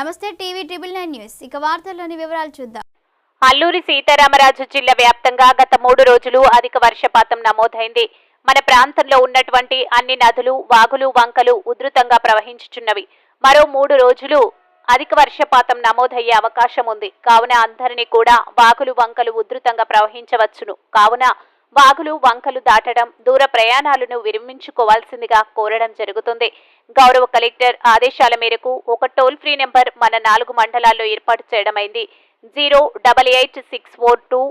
నమస్తే TV triple nine news. ఇక వార్తల్లోని వివరాలు చూద్దాం. అల్లూరి సీతారామరాజు జిల్లా వ్యాప్తంగా గత మూడు రోజులు అధిక వర్షపాతం నమోదైంది. మన ప్రాంతంలో ఉన్నటువంటి అన్ని నదులు వాగులు వంకలు ఉధృతంగా ప్రవహించుచున్నవి. మరో మూడు రోజులు అధిక వర్షపాతం నమోదయ్యే అవకాశం ఉంది. కావున అందరినీ కూడా వాగులు వంకలు ఉధృతంగా ప్రవహించవచ్చును. కావున వాగులు వంకలు దాటడం దూర ప్రయాణాలను విరమించుకోవాల్సిందిగా కోరడం జరుగుతుంది. గౌరవ కలెక్టర్ ఆదేశాల మేరకు ఒక టోల్ ఫ్రీ నెంబర్ మన నాలుగు మండలాల్లో ఏర్పాటు చేయడమైంది. Zero double eight six four two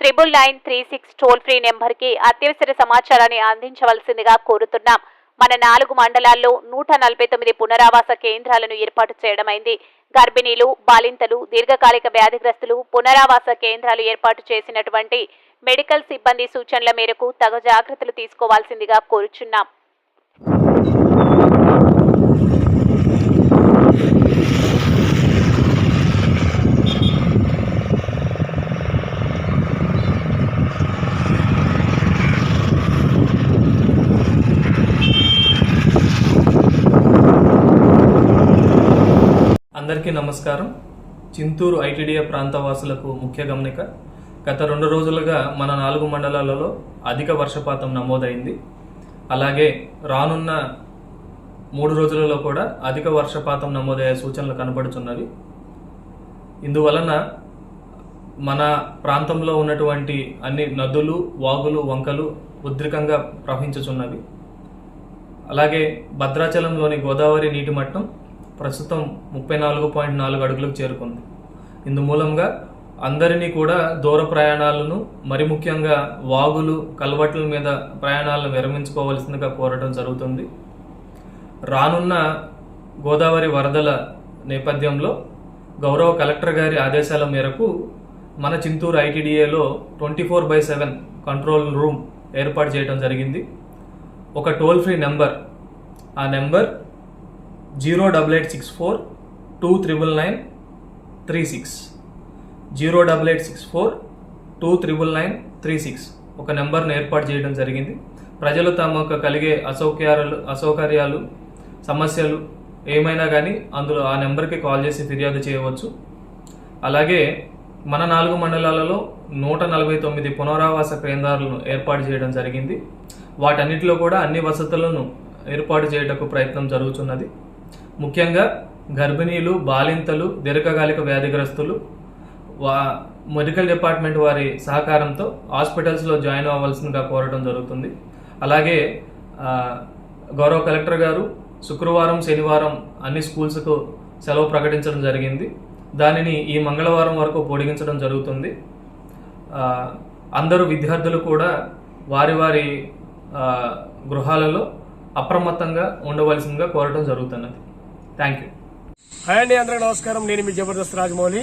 triple nine three six toll free నెంబర్కి అత్యవసర సమాచారాన్ని అందించవలసిందిగా కోరుతున్నాం. మన నాలుగు మండలాల్లో నూట నలభై తొమ్మిది పునరావాస కేంద్రాలను ఏర్పాటు చేయడమైంది. గర్భిణీలు బాలింతలు దీర్ఘకాలిక వ్యాధిగ్రస్తులు పునరావాస కేంద్రాలు ఏర్పాటు చేసినటువంటి మెడికల్ సిబ్బంది సూచనల మేరకు తగు జాగ్రత్తలు తీసుకోవాల్సిందిగా కోరుచున్నాం. అందరికీ నమస్కారం. చింతూరు ఐటీడీఏ ప్రాంతవాసులకు ముఖ్య గమనిక గత రెండు రోజులుగా మన నాలుగు మండలాలలో అధిక వర్షపాతం నమోదైంది. అలాగే రానున్న మూడు రోజులలో కూడా అధిక వర్షపాతం నమోదయ్యే సూచనలు కనబడుతున్నవి. ఇందువలన మన ప్రాంతంలో ఉన్నటువంటి అన్ని నదులు వాగులు వంకలు ఉద్రికంగా ప్రవహించుచున్నవి. అలాగే భద్రాచలంలోని గోదావరి నీటి మట్టం ప్రస్తుతం ముప్పై నాలుగు పాయింట్ నాలుగు అడుగులకు చేరుకుంది. ఇందు మూలంగా అందరినీ కూడా దూర ప్రయాణాలను మరి ముఖ్యంగా వాగులు కల్వట్ల మీద ప్రయాణాలను విరమించుకోవాల్సిందిగా కోరడం జరుగుతుంది. రానున్న గోదావరి వరదల నేపథ్యంలో గౌరవ కలెక్టర్ గారి ఆదేశాల మేరకు మన Chintur ఐటీడీఏలో twenty four by seven control room ఏర్పాటు చేయడం జరిగింది. ఒక టోల్ ఫ్రీ నెంబర్ ఆ number zero double eight six four two triple nine three six. Zero double eight six four two triple nine three six. ఒక నెంబర్ను ఏర్పాటు చేయడం జరిగింది. ప్రజలు తమకు కలిగే అసౌకర్యాలు అసౌకర్యాలు సమస్యలు ఏమైనా కానీ అందులో ఆ నెంబర్కి కాల్ చేసి ఫిర్యాదు చేయవచ్చు. అలాగే మన నాలుగు మండలాలలో నూట నలభై తొమ్మిది పునరావాస కేంద్రాలను ఏర్పాటు చేయడం జరిగింది. వాటన్నిటిలో కూడా అన్ని వసతులను ఏర్పాటు చేయటకు ప్రయత్నం జరుగుతున్నది. ముఖ్యంగా గర్భిణీలు బాలింతలు దీర్ఘకాలిక వ్యాధిగ్రస్తులు వా మెడికల్ డిపార్ట్మెంట్ వారి సహకారంతో హాస్పిటల్స్లో జాయిన్ అవ్వాల్సిందిగా కోరడం జరుగుతుంది. అలాగే గౌరవ కలెక్టర్ గారు శుక్రవారం శనివారం అన్ని స్కూల్స్కు సెలవు ప్రకటించడం జరిగింది. దానిని ఈ మంగళవారం వరకు పొడిగించడం జరుగుతుంది. అందరూ విద్యార్థులు కూడా వారి వారి గృహాలలో అప్రమత్తంగా ఉండవలసిందిగా కోరడం జరుగుతున్నది. థ్యాంక్ యూ హాయ్ అండి అందరికీ నమస్కారం. నేను మీ జబర్దస్త్ రాజమౌళి.